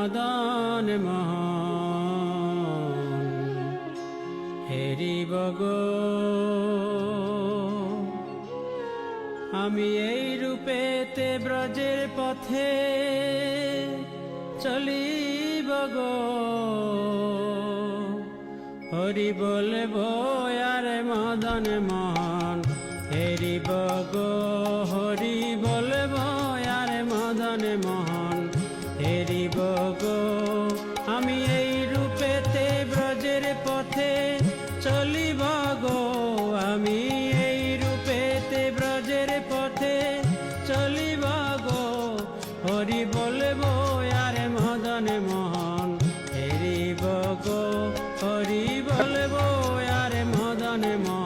মদন মহান। হেরিব আমি এই রূপেতে ব্রজের পথে চলিব গো হরি বলব, আর মদন মহান। হেরিব গো হরি বলব, আর মদন মহান। হেরিব গো, আমি এই রূপেতে ব্রজের পথে চলিব গো, আমি এই রূপেতে ব্রজের পথে চলিব গো। হরি বলব, আর মদন মোহন হেরিব গো, হরি বলব, আর মদন মোহন